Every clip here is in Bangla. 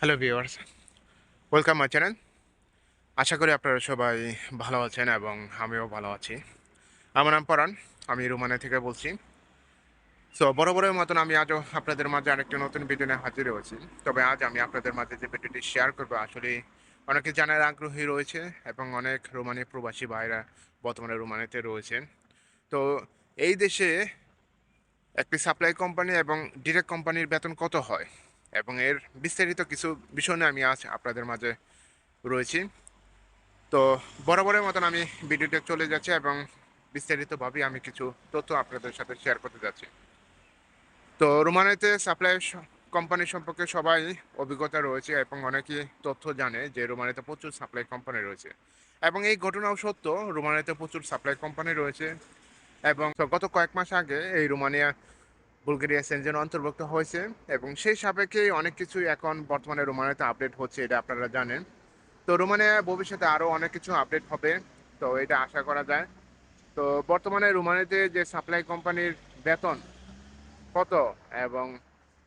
Hello viewers welcome my channel আশা করি আপনারা সবাই ভালো আছেন এবং আমিও ভালো আছি। আমার নাম পরাণ, আমি রুমানে থেকে বলছি। সো বরাবরের মতন আমি আজও আপনাদের মাঝে আরেকটা নতুন ভিডিও নিয়ে হাজির হয়েছি। তবে আজ আমি আপনাদের মাঝে যে ভিডিওটি শেয়ার করব আসলে অনেকে জানার আগ্রহী রয়েছে এবং অনেক রোমানি প্রবাসী ভাইরা বর্তমানে রোমানিতে রয়েছেন। তো, এই দেশে একটি সাপ্লাই কোম্পানি এবং ডিরেক্ট কোম্পানির বেতন কত হয়? এবং এর বিস্তারিত কিছু বিষয় নিয়ে আমি আজ আপনাদের মাঝে রয়েছি। তো বরাবরের মতন আমি ভিডিওতে চলে যাচ্ছি এবং বিস্তারিতভাবে আমি কিছু তথ্য আপনাদের সাথে শেয়ার করতে যাচ্ছি। তো রোমানিতে সাপ্লাই কোম্পানি সম্পর্কে সবাই অভিজ্ঞতা রয়েছে এবং অনেকেই তথ্য জানে যে রোমানিতে প্রচুর সাপ্লাই কোম্পানি রয়েছে। এবং এই ঘটনাও সত্য রোমানিতে প্রচুর সাপ্লাই কোম্পানি রয়েছে এবং গত কয়েক মাস আগে এই রোমানিয়া বুলগেরিয়া সেনজেন অন্তর্ভুক্ত হয়েছে এবং সেই সাপেক্ষে অনেক কিছুই এখন বর্তমানে রোমানিয়াতে আপডেট হচ্ছে, এটা আপনারা জানেন। তো রোমানিয়া ভবিষ্যতে আরও অনেক কিছু আপডেট হবে, তো এটা আশা করা যায়। তো বর্তমানে রোমানিয়াতে যে সাপ্লাই কোম্পানির বেতন কত এবং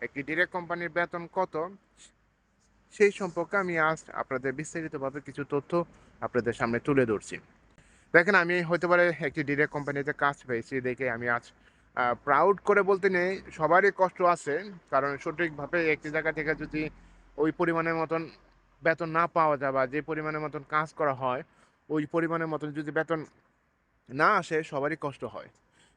একটি ডিরেক্ট কোম্পানির বেতন কত, সেই সম্পর্কে আমি আজ আপনাদের বিস্তারিতভাবে কিছু তথ্য আপনাদের সামনে তুলে ধরছি। দেখেন, আমি হতে পারে একটি ডিরেক্ট কোম্পানিতে কাজ পেয়েছি, দেখে আমি আজ প্রাউড করে বলতে নেই, সবারই কষ্ট আছে, কারণ সঠিকভাবে একটি জায়গা থেকে যদি ওই পরিমাণের মতন বেতন না পাওয়া যায় বা যে পরিমাণের মতন কাজ করা হয়, ওই পরিমাণের মতন যদি বেতন না আসে, সবারই কষ্ট হয়।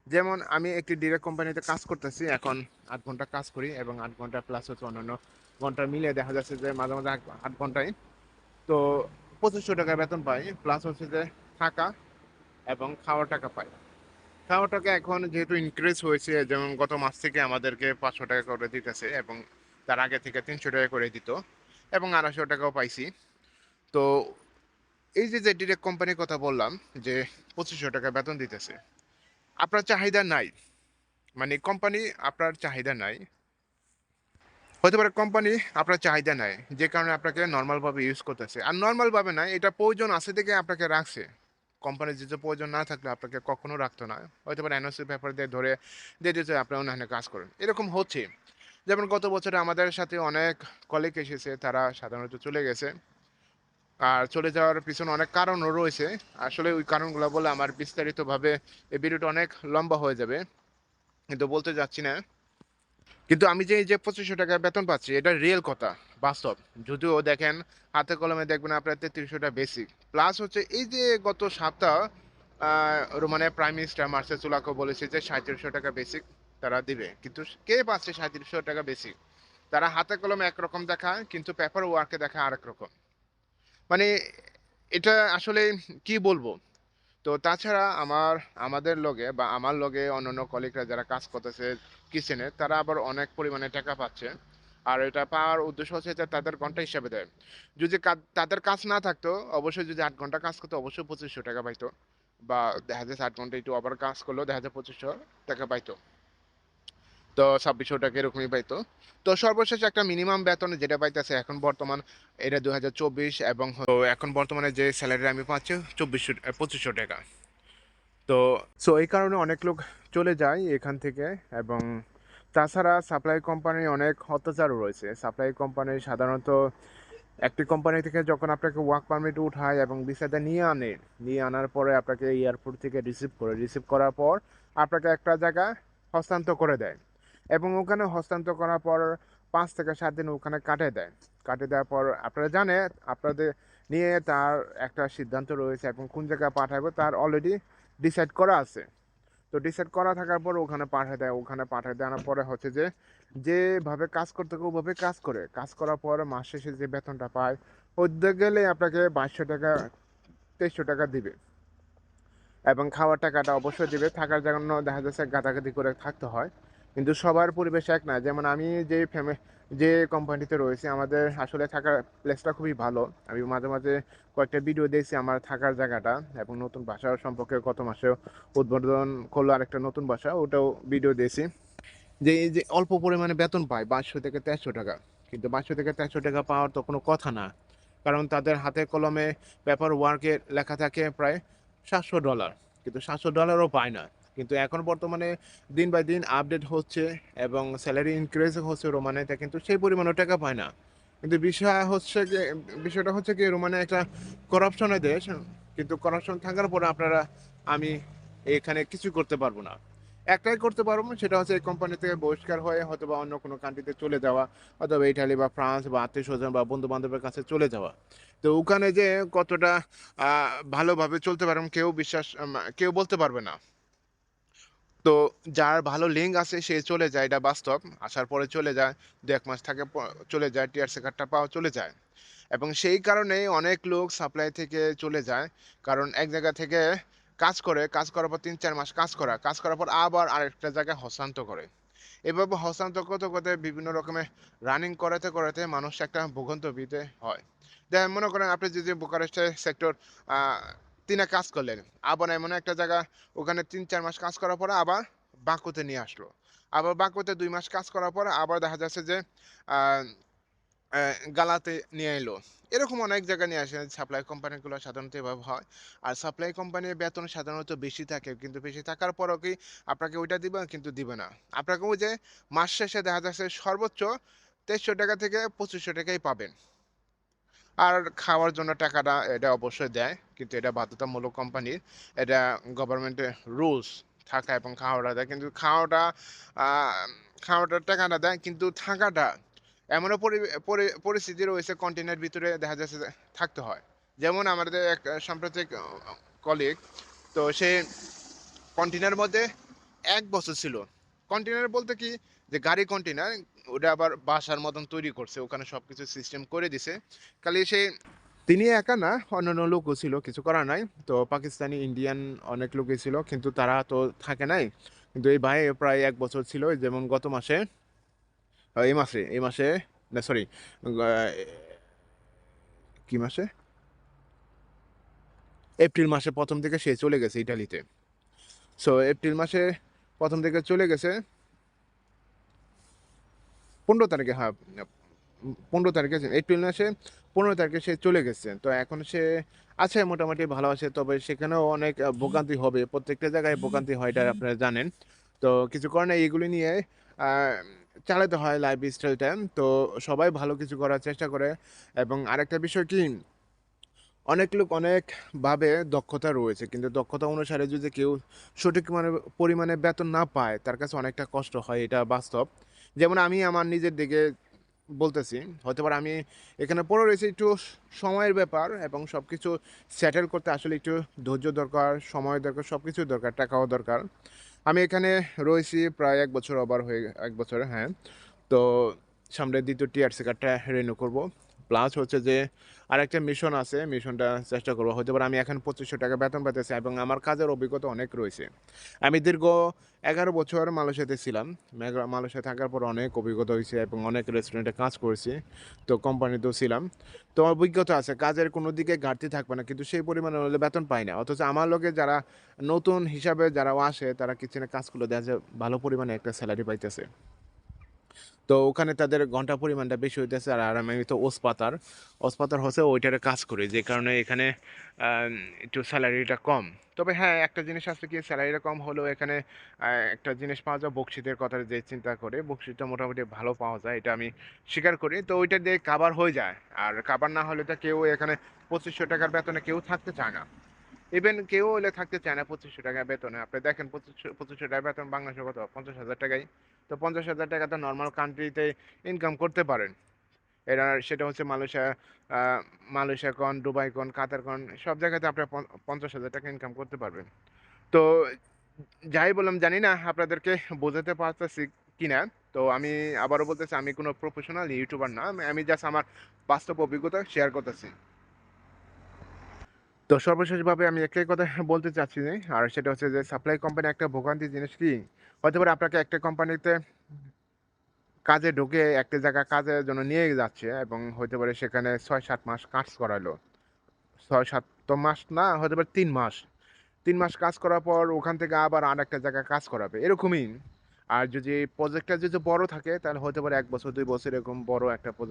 যেমন আমি একটি ডিরেক্ট কোম্পানিতে কাজ করতেছি, এখন আট ঘণ্টা কাজ করি এবং আট ঘণ্টা প্লাস হচ্ছে অন্যান্য ঘণ্টা মিলে দেখা যাচ্ছে যে মাঝে মাঝে আট- ঘন্টায়। তো পঁচিশশো টাকা বেতন পাই প্লাস হচ্ছে যে থাকা এবং খাওয়ার টাকা পাই। খাওয়ার টাকা এখন যেহেতু ইনক্রিজ হয়েছে, যেমন গত মাস থেকে আমাদেরকে পাঁচশো টাকা করে দিতেছে এবং তার আগে থেকে তিনশো টাকা করে দিত এবং আড়াইশো টাকাও পাইছি। তো এই যে যে ডিরেক্ট কোম্পানির কথা বললাম যে পঁচিশশো টাকা বেতন দিতেছে, আপনার চাহিদা নাই। মানে কোম্পানি আপনার চাহিদা নাই। হতে পারে কোম্পানি আপনার চাহিদা নাই, যে কারণে আপনাকে নর্মালভাবে ইউজ করতেছে। আর নর্মালভাবে নাই, এটা প্রয়োজন আছে থেকে আপনাকে রাখছে। কোম্পানির যে প্রয়োজন না থাকলে আপনাকে কখনো রাখতো না। হয়তো পারে এনওসি পেপার দিয়ে ধরে দিয়ে দিতে আপনি অন্যান্য কাজ করেন। এরকম হচ্ছে। যেমন গত বছরে আমাদের সাথে অনেক কলিগ এসেছে, তারা সাধারণত চলে গেছে। আর চলে যাওয়ার পিছনে অনেক কারণও রয়েছে। আসলে ওই কারণগুলো বলে আমার বিস্তারিতভাবে এই ভিডিওটা অনেক লম্বা হয়ে যাবে। কিন্তু বলতে যাচ্ছি না। কিন্তু আমি যে এই যে পঁচিশশো টাকা বেতন পাচ্ছি, এটা রিয়েল কথা, বাস্তব। যদিও দেখেন, হাতে কলমে দেখবেন আপনার তেত্রিশশো টাকা বেসিক প্লাস হচ্ছে এই যে গত সপ্তাহ রোমানের প্রাইম মিনিস্টার মার্সেল চুলাকো বলেছে যে সাঁত্রিশশো টাকা বেসিক তারা দিবে। কিন্তু কে পাচ্ছে সাঁত্রিশশো টাকা বেসিক তারা হাতে কলমে একরকম দেখায়, কিন্তু পেপার ওয়ার্কে দেখা আরেক রকম। মানে এটা আসলে কি বলব? তো তাছাড়া আমার, আমাদের লগে বা আমার লগে অন্যান্য কলিগরা যারা কাজ করতেছে কিচেনে তারা আবার অনেক পরিমাণে টাকা পাচ্ছে। আর এটা পাওয়ার উদ্দেশ্য হচ্ছে যে তাদের ঘণ্টা হিসাবে দেয়। যদি তাদের কাজ না থাকতো, অবশ্যই যদি আট ঘণ্টা কাজ করতো, অবশ্যই পঁচিশশো টাকা পাইতো। বা দেখা যাচ্ছে আট ঘণ্টা একটু আবার কাজ করলেও দেখা যায় পঁচিশশো টাকা পাইতো। তো ছাব্বিশশো টাকা এরকমই পাইতো। তো সর্বশেষ একটা মিনিমাম বেতন যেটা পাইতেছে এখন বর্তমান, এটা দু হাজার চব্বিশ এবং এখন বর্তমানে যে স্যালারি আমি পাচ্ছি চব্বিশশো পঁচিশশো টাকা। তো সো এই কারণে অনেক লোক চলে যায় এখান থেকে এবং তাছাড়া সাপ্লাই কোম্পানির অনেক অত্যাচারও রয়েছে। সাপ্লাই কোম্পানি সাধারণত একটি কোম্পানি থেকে যখন আপনাকে ওয়ার্ক পারমিট উঠায় এবং ভিসাটা নিয়ে আনে, নিয়ে আনার পরে আপনাকে এয়ারপোর্ট থেকে রিসিভ করে রিসিভ করার পর আপনাকে একটা জায়গা হস্তান্তর করে দেয়। এবং ওখানে হস্তান্তর করার পর পাঁচ থেকে সাত দিন ওখানে কাটে দেয়। কাটে দেওয়ার পর আপনারা জানে, আপনাদের নিয়ে তার একটা সিদ্ধান্ত রয়েছে এবং কোন জায়গায় পাঠাবে তার অলরেডি ডিসাইড করা আছে। তো ডিসাইড করা থাকার পর ওখানে পাঠিয়ে দেয়, ওখানে পাঠিয়ে দেওয়ার পরে হচ্ছে যে, যেভাবে কাজ করতে ওভাবে কাজ করে। কাজ করার পর মাস শেষে যে বেতনটা পায় ওদের গেলে আপনাকে বাইশশো টাকা, তেইশশো টাকা দিবে। এবং খাওয়ার টাকাটা অবশ্যই দিবে। থাকার জন্য দেখা যাচ্ছে গাদাগাদি করে থাকতে হয়। কিন্তু সবার পরিবেশ এক না। যেমন আমি যে ফ্যামি যে কোম্পানিতে রয়েছি, আমাদের আসলে থাকার প্লেসটা খুবই ভালো। আমি মাঝে মাঝে কয়েকটা ভিডিও দেখছি আমার থাকার জায়গাটা এবং নতুন ভাষা সম্পর্কে গত মাসেও উদ্বোধন করল আরেকটা নতুন ভাষা, ওটাও ভিডিও দিয়েছি যে এই যে অল্প পরিমাণে বেতন পায় বাইশশো থেকে তেরোশো টাকা। কিন্তু বাইশশো থেকে তেরোশো টাকা পাওয়ার তো কোনো কথা না। কারণ তাদের হাতে কলমে পেপার ওয়ার্কে লেখা থাকে প্রায় সাতশো ডলার কিন্তু সাতশো ডলারও পায় না। কিন্তু এখন বর্তমানে দিন বাই দিন আপডেট হচ্ছে এবং স্যালারি ইনক্রিজ হচ্ছে রোমানেতে কিন্তু সেই পরিমাণও টাকা পায় না কিন্তু বিষয় হচ্ছে গিয়ে বিষয়টা হচ্ছে কি, রোমানে একটা করাপশনের দেশ। কিন্তু করাপশন থাকার পরে আপনারা, আমি এখানে কিছু করতে পারব না। একটাই করতে পারব, সেটা হচ্ছে এই কোম্পানি থেকে বহিষ্কার হয়ে হয়তো বা অন্য কোনো কান্ট্রিতে চলে যাওয়া, অথবা ইটালি বা ফ্রান্স বা আত্মীয় স্বজন বা বন্ধু-বান্ধবের কাছে চলে যাওয়া। তো ওখানে যেয়ে কতটা ভালোভাবে চলতে পারবেন কেউ বিশ্বাস কেউ বলতে পারবে না। তো যার ভালো লিঙ্ক আছে সে চলে যায় এটা বাস্তব। আসার পরে চলে যায়। ২-১ মাস থাকে চলে যায়। টিআরসি কার্ডটা পাওয়া চলে যায়। এবং সেই কারণেই অনেক লোক সাপ্লাই থেকে চলে যায়। কারণ এক জায়গা থেকে কাজ করে, কাজ করার পর ৩-৪ মাস কাজ করা। কাজ করার পর আবার আরেকটা জায়গায় হস্তান্তর করে। এভাবে হস্তান্তর করতে, করতে বিভিন্ন রকমের রানিং করাতে, করাতে মানুষ একটা ভোগান্তিতে হয়। দেখেন মনে করেন আপনি যদি বুকারেস্টে সেক্টর আ ৩ এ কাজ করলেন। আবার এমন একটা জায়গা, ওখানে ৩-৪ মাস কাজ করার পরে আবার বাকুতে নিয়ে আসলো। আবার বাকুতে দুই মাস কাজ করার পরে আবার দেখা যাচ্ছে যে গালাতে নিয়ে এলো। এরকম অনেক জায়গায় নিয়ে আসে। সাপ্লাই কোম্পানিগুলো সাধারণত এভাবে হয়। আর সাপ্লাই কোম্পানির বেতন সাধারণত বেশি থাকে। কিন্তু বেশি থাকার পরও কি আপনাকে ওইটা দিবে? কিন্তু দিবে না। আপনাকে ওই যে মাস শেষে দেখা যাচ্ছে সর্বোচ্চ ৳২৩০০ থেকে ৳২৫০০ পাবেন। আর খাওয়ার জন্য টাকাটা এটা অবশ্যই দেয়। কিন্তু এটা বাধ্যতামূলক কোম্পানির। এটা গভর্নমেন্টের রুলস থাকা এবং খাওয়াটা দেয়। কিন্তু খাওয়াটা, আ, খাওয়াটার টাকাটা দেয়, কিন্তু থাকাটা এমনও পরি পরি, পরিস্থিতি রয়েছে কন্টেইনার ভিতরে দেখা যাচ্ছে থাকতে হয়। যেমন আমাদের এক সাম্প্রতিক কলিগ তো সে কন্টেইনারের মধ্যে এক বছর ছিল। কন্টেইনার বলতে কি যে গাড়ি কন্টেইনার ওটা আবার বাসার মতন তৈরি করছে। ওখানে সবকিছু সিস্টেম করে দিছে। খালি সে তিনি একা না অন্যান্য লোকও ছিল। কিছু করার নাই। তো পাকিস্তানি, ইন্ডিয়ান অনেক লোকই ছিল। কিন্তু তারা তো থাকে নাই। কিন্তু এই ভাই প্রায় এক বছর ছিল। যেমন গত মাসে এই মাসে এই মাসে না সরি কি মাসে? এপ্রিল মাসে প্রথম থেকে সে চলে গেছে ইটালিতে। সো এপ্রিল মাসে প্রথম থেকে চলে গেছে ১৫ তারিখে হ্যাঁ, পনেরো তারিখে এপ্রিল মাসে ১৫ তারিখে সে চলে গেছে। তো এখন সে আছে মোটামুটি ভালো আছে। তবে সেখানেও অনেক ভোগান্তি হবে। প্রত্যেকটা জায়গায় ভোগান্তি হয় এটা আপনারা জানেন। তো কিছু করার নাই এগুলি নিয়ে চালাতে হয় লাইফ স্টাইলটা। তো সবাই ভালো কিছু করার চেষ্টা করে এবং আরেকটা বিষয় কি অনেক লোক অনেকভাবে দক্ষতা রয়েছে। কিন্তু দক্ষতা অনুসারে যদি কেউ সঠিক মানে পরিমাণে বেতন না পায়, তার কাছে অনেকটা কষ্ট হয়। এটা বাস্তব। যেমন আমি আমার নিজের দিকে বলতেছি। হয়তোবা আমি এখানে পড়ে রয়েছি একটু সময়ের ব্যাপার এবং সব কিছু সেটেল করতে আসলে একটু ধৈর্য দরকার, সময় দরকার, সব কিছুই দরকার, টাকাও দরকার। আমি এখানে রয়েছি প্রায় এক বছর ওভার হয়ে এক বছর হ্যাঁ। তো সামনে দ্বিতীয় টিআরসি কার্ডটা রেনু করব। প্লাস হচ্ছে যে আরেকটা মিশন আছে। মিশনটা চেষ্টা করব। হয়তোবা আমি এখন ৳২৫০০ বেতন পাইতেছি এবং আমার কাজের অভিজ্ঞতা অনেক রয়েছে। আমি দীর্ঘ ১১ বছর মালয়েশিয়াতে ছিলাম। মেঘা মালয়েশিয়ায় থাকার পর অনেক অভিজ্ঞতা হয়েছে এবং অনেক রেস্টুরেন্টে কাজ করেছি। তো কোম্পানিতেও ছিলাম। তো অভিজ্ঞতা আছে। কাজের কোনো দিকে ঘাটতি থাকবে না। কিন্তু সেই পরিমাণে হলে বেতন পাই না। অথচ আমার লোকে যারা নতুন হিসাবে যারা আসে, তারা কিচেনে কাজ করলে দেখা যায় ভালো পরিমাণে একটা স্যালারি পাইতেছে। তো ওখানে তাদের ঘণ্টা পরিমাণটা বেশি হইতেছে আর আমি তো ওসপাতার। ওসপাতার হচ্ছে ওইটারে কাজ করি। যে কারণে এখানে একটু স্যালারিটা কম। তবে হ্যাঁ, একটা জিনিস আছে কি সেলারিটা কম হলেও এখানে একটা জিনিস পাওয়া যায় বকশিসের কথা যে চিন্তা করে বকশিসটা মোটামুটি ভালো পাওয়া যায়। এটা আমি স্বীকার করি। তো ওইটা দিয়ে কাবার হয়ে যায়। আর কাবার না হলে তো কেউ এখানে ৳২৫০০ বেতনে কেউ থাকতে চায় না। ইভেন কেউ হলে থাকতে চায় না ৳২৫০০ বেতনে। আপনি দেখেন ৳২৫০০ ৳২৫০০ বেতন বাংলাদেশে কত? ৳৫০,০০০ তো ৳৫০,০০০ তো নর্মাল কান্ট্রিতে ইনকাম করতে পারেন। এরা সেটা হচ্ছে মালয়েশিয়া মালয়েশিয়া কন, দুবাই কন, কাতার কন সব জায়গাতে আপনার পন ৳৫০,০০০ ইনকাম করতে পারবেন। তো যাই বললাম জানি না আপনাদেরকে বোঝাতে পারতেছি কিনা। তো আমি আবারও বলতেছি আমি কোনো প্রফেশনাল ইউটিউবার না। আমি জাস্ট আমার বাস্তব অভিজ্ঞতা শেয়ার করতেছি। তো সর্বশেষভাবে আমি একটাই কথা বলতে চাচ্ছি আর সেটা হচ্ছে যে সাপ্লাই কোম্পানি একটা ভোগান্তি জিনিস কি? হতে পারে আপনাকে একটা কোম্পানিতে কাজে ঢুকে একটা জায়গায় কাজের জন্য নিয়ে যাচ্ছে এবং হইতে পারে সেখানে ৬-৭ মাস কাজ করালো ছয় সাত তো মাস না হতে পারে ৩ মাস। তিন মাস কাজ করার পর ওখান থেকে আবার আর একটা জায়গায় কাজ করাবে। এরকমই। আর যদি প্রজেক্টটা যদি বড় থাকে, তাহলে হতে পারে এক বছর, দুই বছর এরকম বড় একটা প্রজেক্ট